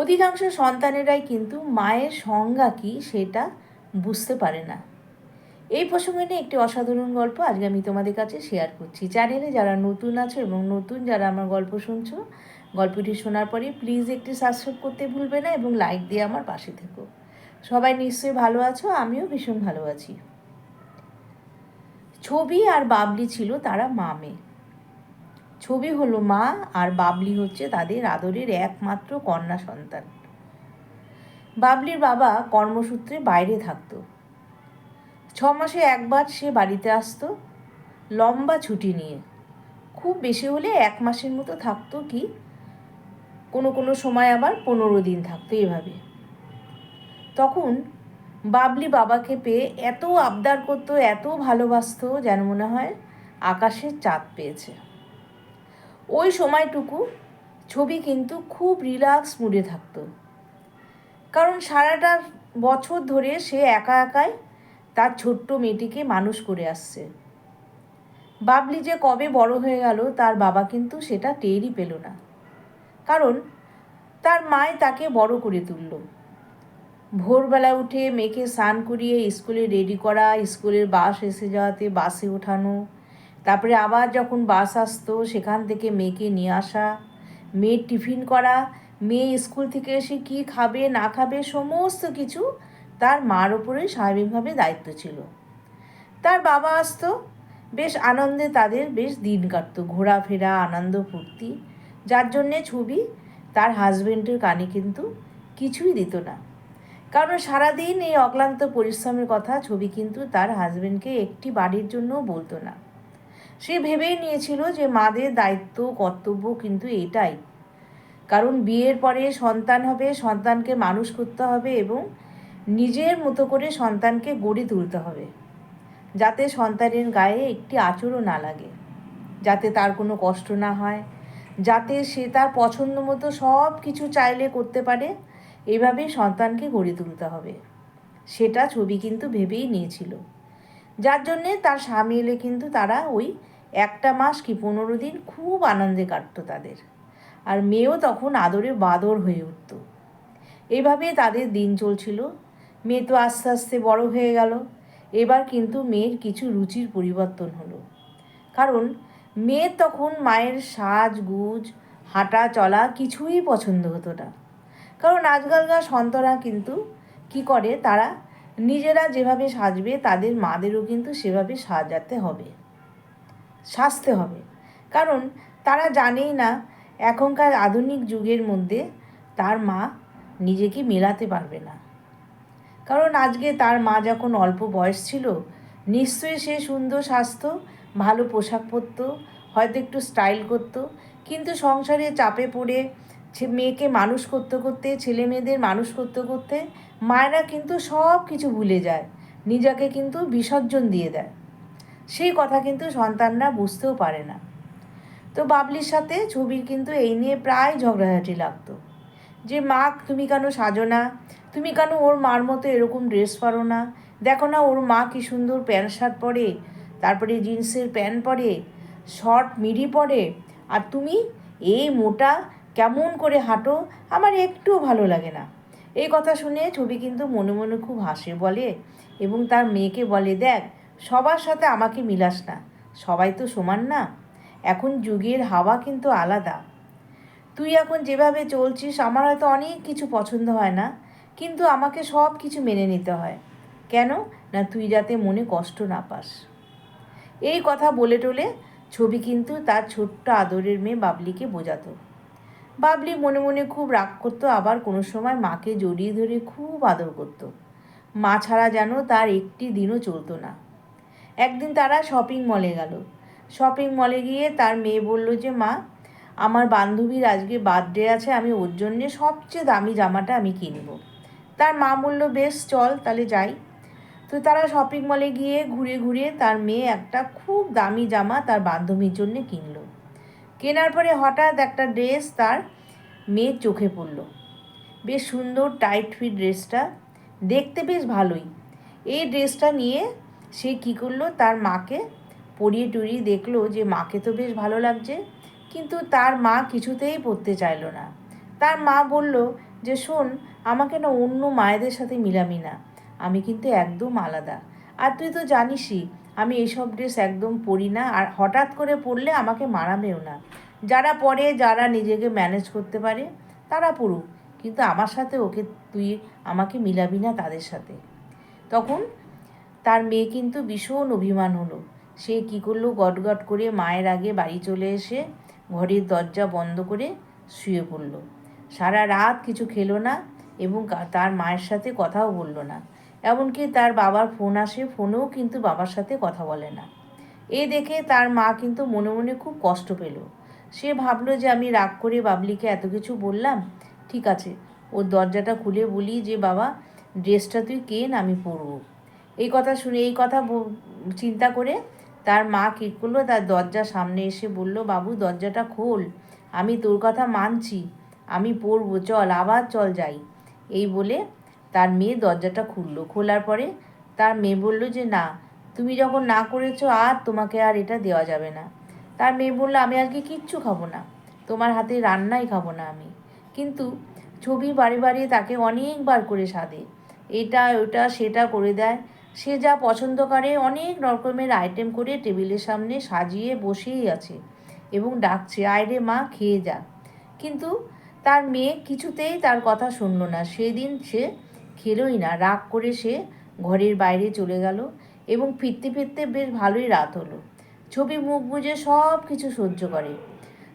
অধিকাংশ সন্তানেরাই কিন্তু মায়ের সংজ্ঞা কী সেটা বুঝতে পারে না। এই প্রসঙ্গে নিয়ে একটি অসাধারণ গল্প আজকে আমি তোমাদের কাছে শেয়ার করছি। চ্যানেলে যারা নতুন আছো এবং নতুন যারা আমার গল্প শুনছো, গল্পটি শোনার পরে প্লিজ একটি সাবস্ক্রাইব করতে ভুলবে না এবং লাইক দিয়ে আমার পাশে থেকো। সবাই নিশ্চয়ই ভালো আছো, আমিও ভীষণ ভালো আছি। ছবি আর বাবলি ছিল তারা মামে ছবি হলো মা আর বাবলি হচ্ছে তাদের আদরের একমাত্র কন্যা সন্তান। বাবলির বাবা কর্মসূত্রে বাইরে থাকতো। ছ মাসে একবার সে বাড়িতে আসতো লম্বা ছুটি নিয়ে। খুব বেশি হলে এক মাসের মতো থাকতো কি? কোনো কোনো সময় আবার পনেরো দিন থাকতো এভাবে। তখন বাবলি বাবাকে পেয়ে এত আবদার করতো, এত ভালোবাসতো যেন মনে হয় আকাশের চাঁদ পেয়েছে। ওই সময়টুকু ছবি কিন্তু খুব রিল্যাক্স মুডে থাকত। কারণ সারাটা বছর ধরে সে একা একাই তার ছোট্ট মেয়েটিকে মানুষ করে আসছে। বাবলি যে কবে বড় হয়ে গেল, তার বাবা কিন্তু সেটা টেরই পেল না। কারণ তার মায় তাকে বড় করে তুলল। ভোরবেলা উঠে মেয়েকে স্নান করিয়ে স্কুলে রেডি করা, স্কুলের বাস এসে যাওয়াতে বাসে ওঠানো তারপরে আবার যখন বাস আসতো, সেখান থেকে মেয়েকে নিয়ে আসা, মেয়ের টিফিন করা, মেয়ে স্কুল থেকে এসে কি খাবে, না খাবে, সমস্ত কিছু তার মার ওপরে স্বাভাবিকভাবে দায়িত্ব ছিল। তার বাবা আসতো, বেশ আনন্দে তাদের বেশ দিন কাটতো, ঘোরাফেরা, আনন্দ ফুর্তি, যার জন্যে ছবি তার হাজবেন্ডের কানে কিন্তু কিছুই দিত না। কারণ সারাদিন এই অক্লান্ত পরিশ্রমের কথা ছবি কিন্তু তার হাজবেন্ডকে একটি বাড়ির জন্যও বলতো না। সে ভেবেই নিয়েছিল যে মাদের দায়িত্ব, কর্তব্য কিন্তু এটাই কারণ বিয়ের পরে সন্তান হবে, সন্তানকে মানুষ করতে হবে এবং নিজের মতো করে সন্তানকে গড়ে তুলতে হবে, যাতে সন্তানের গায়ে একটি আচরও না লাগে, যাতে তার কোনো কষ্ট না হয়, যাতে সে তার পছন্দ মতো সব কিছু চাইলে করতে পারে এইভাবেই সন্তানকে গড়ে তুলতে হবে। সেটা ছবি কিন্তু ভেবেই নিয়েছিল। যার জন্যে তার স্বামী এলে কিন্তু তারা ওই একটা মাস কি পনেরো দিন খুব আনন্দে কাটতো তাদের। আর মেয়েও তখন আদরে বাদর হয়ে উঠত। এইভাবে তাদের দিন চলছিল। মেয়ে তো আস্তে আস্তে বড় হয়ে গেল। এবার কিন্তু মেয়ের কিছু রুচির পরিবর্তন হলো। কারণ মেয়ে তখন মায়ের সাজ, গুজ, হাঁটা, চলা কিছুই পছন্দ হতো না। কারণ আজকালকার সন্তানরা কিন্তু কি করে, তারা নিজেরা যেভাবে সাজবে, তাদের মাদেরও কিন্তু সেভাবে সাজাতে হবে। সাজতে হবে। কারণ তারা জানেই না, এখনকার আধুনিক যুগের মধ্যে তার মা নিজেকে মেলাতে পারবে না। কারণ আজকে তার মা যখন অল্প বয়স ছিল, নিশ্চয়ই সে সুন্দর স্বাস্থ্য, ভালো পোশাক পরত, হয়তো একটু স্টাইল করতো, কিন্তু সংসারে চাপে পড়ে মেয়েকে মানুষ করতে করতে ছেলে মেয়েদের মানুষ করতে করতে মায়েরা কিন্তু সব কিছু ভুলে যায়। নিজেকে কিন্তু বিসর্জন দিয়ে দেয়। সেই কথা কিন্তু সন্তানরা বুঝতেও পারে না। তো বাবলির সাথে ছবির কিন্তু এই নিয়ে প্রায় ঝগড়াঝাটি লাগতো। যে, মা, তুমি কেন সাজো না? তুমি কেন ওর মার মতো এরকম ড্রেস পরো না? দেখো না, ওর মা কি সুন্দর প্যান্ট শার্ট পরে, তারপরে জিন্সের প্যান্ট পরে, শর্ট মিডি পরে, আর তুমি এই মোটা কেমন করে হাঁটো, আমার একটুও ভালো লাগে না। এই কথা শুনে ছবি কিন্তু মনে মনে খুব হাসে বলে এবং তার মেয়েকে বলে, দেখ সবার সাথে আমাকে মিলাস না। সবাই তো সমান না। এখন যুগের হাওয়া কিন্তু আলাদা। তুই এখন যেভাবে চলছিস, আমার হয়তো অনেক কিছু পছন্দ হয় না, কিন্তু আমাকে সব কিছু মেনে নিতে হয়। কেন? না তুই যাতে মনে কষ্ট না পাস। এই কথা বলে টলে ছবি কিন্তু তার ছোট্ট আদরের মেয়ে বাবলিকে বোঝাতো। বাবলি মনে মনে খুব রাগ করতো, আবার কোনো সময় মাকে জড়িয়ে ধরে খুব আদর করতো। মা ছাড়া যেন তার একটি দিনও চলতো না। একদিন তারা শপিং মলে গেল। শপিং মলে গিয়ে তার মেয়ে বলল যে, মা, আমার বান্ধবীর আজকে বার্থডে আছে, আমি ওর জন্যে সবচেয়ে দামি জামাটা আমি কিনবো তার মা বলল, বেশ, চল, তাহলে যাই। তো তারা শপিং মলে গিয়ে ঘুরে ঘুরে তার মেয়ে একটা খুব দামি জামা তার বান্ধবীর জন্য কিনলো। কেনার পরে হঠাৎ একটা ড্রেস তার মেয়ের চোখে পড়ল। বেশ সুন্দর টাইট ফিট ড্রেসটা দেখতে বেশ ভালোই। এই ড্রেসটা নিয়ে সে কী করল? তার মাকে পরিয়ে টরিয়ে দেখল যে মাকে তো বেশ ভালো লাগছে, কিন্তু তার মা কিছুতেই পরতে চাইলো না। তার মা বলল যে, শোন, আমাকে না অন্য মায়েদের সাথে মিলামি না। আমি কিন্তু একদম আলাদা। আর তুই তো জানিসই, আমি এইসব ড্রেস একদম পরি না। আর হঠাৎ করে পরলে আমাকে মারাবেও না। যারা পরে, যারা নিজেকে ম্যানেজ করতে পারে, তারা পড়ুক কিন্তু আমার সাথে ওকে, তুই আমাকে মিলাবি না তাদের সাথে। তখন তার মেয়ে কিন্তু ভীষণ অভিমান হলো। সে কী করল? গটগট করে মায়ের আগে বাড়ি চলে এসে ঘরের দরজা বন্ধ করে শুয়ে পড়ল। সারা রাত কিছু খেলো না এবং তার মায়ের সাথে কথাও বলল না। এমনকি তার বাবার ফোন আসে, ফোনেও কিন্তু বাবার সাথে কথা বলে না। এ দেখে তার মা কিন্তু মনে মনে খুব কষ্ট পেল। সে ভাবলো যে আমি রাগ করে বাবলিকে এত কিছু বললাম, ঠিক আছে। ওর দরজাটা খুলে বলি যে, বাবা, ড্রেসটা তুই কেন আমি পরবো? এই কথা শুনে, এই কথা চিন্তা করে তার মা কী করল? তার দরজার সামনে এসে বলল, বাবু, দরজাটা খোল। আমি তোর কথা মানছি। আমি পরবো চল, আবার চল যাই। এই বলে তার মেয়ে দরজাটা খুললো। খোলার পরে তার মেয়ে বলল যে, না, তুমি যখন না করেছ, আর তোমাকে আর এটা দেওয়া যাবে না। তার মেয়ে বলল, আমি আজকে কিচ্ছু খাব না। তোমার হাতে রান্নাই খাব না আমি। কিন্তু ছবি বারে বারে তাকে অনেকবার করে সাধে। এটা, ওটা, সেটা করে দেয়। সে যা পছন্দ করে, অনেক রকমের আইটেম করে টেবিলের সামনে সাজিয়ে বসেই আছে এবং ডাকছে আয়রে মা, খেয়ে যা। কিন্তু তার মেয়ে কিছুতেই তার কথা শুনল না। সেদিন সে খেলোই না, রাগ করে সে ঘরের বাইরে চলে গেল এবং ফিরতে ফিরতে বেশ ভালোই রাত হলো। ছবি, মুখ বুজে সব কিছু সহ্য করে।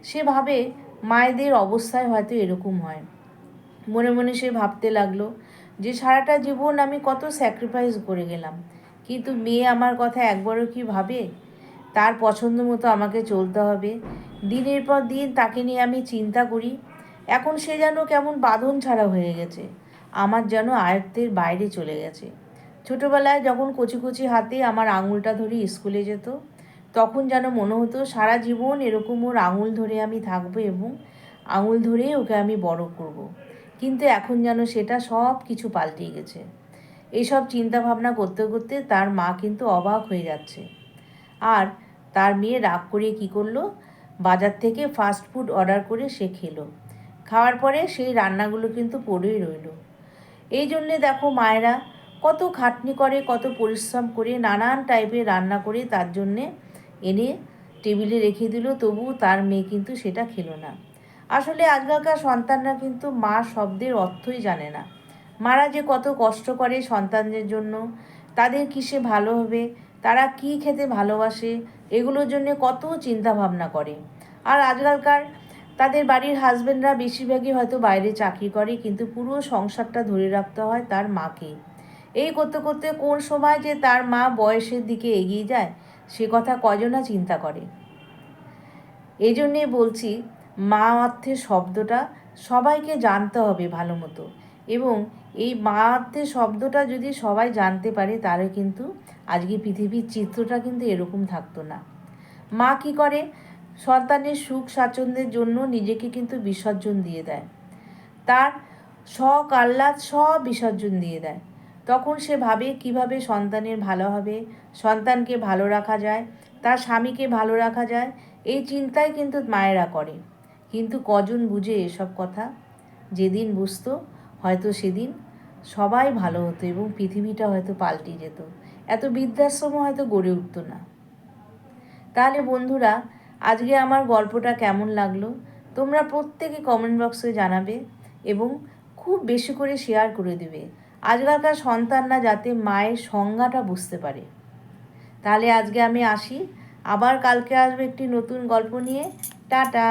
সে ভাবে, মায়েদের অবস্থায় হয়তো এরকম হয়। মনে মনে সে ভাবতে লাগল যে সারাটা জীবন আমি কত স্যাক্রিফাইস করে গেলাম। কিন্তু মেয়ে আমার কথা একবারও কি ভাবে? তার পছন্দ মতো আমাকে চলতে হবে। দিনের পর দিন তাকে নিয়ে আমি চিন্তা করি। এখন সে যেন কেমন বাঁধন ছাড়া হয়ে গেছে। আমার যেন আয়ত্তের বাইরে চলে গেছে। ছোটোবেলায় যখন কচি কচি হাতে আমার আঙুলটা ধরে স্কুলে যেত, তখন যেন মনে হতো সারা জীবন এরকম ওর আঙুল ধরে আমি থাকব এবং আঙুল ধরেই ওকে আমি বড় করব। কিন্তু এখন যেন সেটা সব কিছু পাল্টে গেছে। এইসব চিন্তা ভাবনা করতে করতে তার মা কিন্তু অবাক হয়ে যাচ্ছে। আর তার মেয়ে রাগ করে কি করল? বাজার থেকে ফাস্ট ফুড অর্ডার করে সে খেলো। খাওয়ার পরে সেই রান্নাগুলো কিন্তু পড়েই রইল। এই জন্যে দেখো মায়েরা কত খাটনি করে, কত পরিশ্রম করে, নানান টাইপের রান্না করে তার জন্যে এনে টেবিলে রেখে দিল তবু তার মেয়ে কিন্তু সেটা খেলো না। আসলে আজকালকার সন্তানরা কিন্তু মা শব্দের অর্থই জানে না। মারা যে কত কষ্ট করে সন্তানদের জন্য, তাদের কিসে ভালো হবে, তারা কি খেতে ভালোবাসে, এগুলোর জন্য কত চিন্তা ভাবনা করে। আর আজকালকার তাদের বাড়ির হাজবেন্ডরা বেশিরভাগই হয়তো বাইরে চাকরি করে, কিন্তু পুরো সংসারটা ধরে রাখতে হয় তার মাকে। এই করতে করতে কোন সময় যে তার মা বয়সের দিকে এগিয়ে যায়, সে কথা কজনা চিন্তা করে? এই জন্যে বলছি মা অর্থের শব্দটা সবাইকে জানতে হবে ভালো মতো। এবং এই মা অর্থের শব্দটা যদি সবাই জানতে পারে, তাহলে কিন্তু আজকে পৃথিবীর চিত্রটা কিন্তু এরকম থাকতো না। মা কি করে? সন্তানের সুখ স্বাচ্ছন্দ্যের জন্য নিজেকে কিন্তু বিসর্জন দিয়ে দেয়। তার শখ আহ্লাদ সব বিসর্জন দিয়ে দেয়। তখন সে ভাবে কীভাবে সন্তানের ভালো হবে, সন্তানকে ভালো রাখা যায়, তার স্বামীকে ভালো রাখা যায়, এই চিন্তাই কিন্তু মায়েরা করে। কিন্তু কজন বুঝে এসব কথা? যেদিন বুঝতো, হয়তো সেদিন সবাই ভালো হতো এবং পৃথিবীটা হয়তো পাল্টে যেত। এত বৃদ্ধাশ্রমও হয়তো গড়ে উঠতো না। তাহলে বন্ধুরা, আজকে আমার গল্পটা কেমন লাগল? তোমরা প্রত্যেকে কমেন্ট বক্সে জানাবে এবং খুব বেশি করে শেয়ার করে দেবে। আজকালকার সন্তানরা যাতে মায়ের সংজ্ঞাটা বুঝতে পারে। তাহলে আজকে আমি আসি। আবার কালকে আসবে একটি নতুন গল্প নিয়ে। টাটা!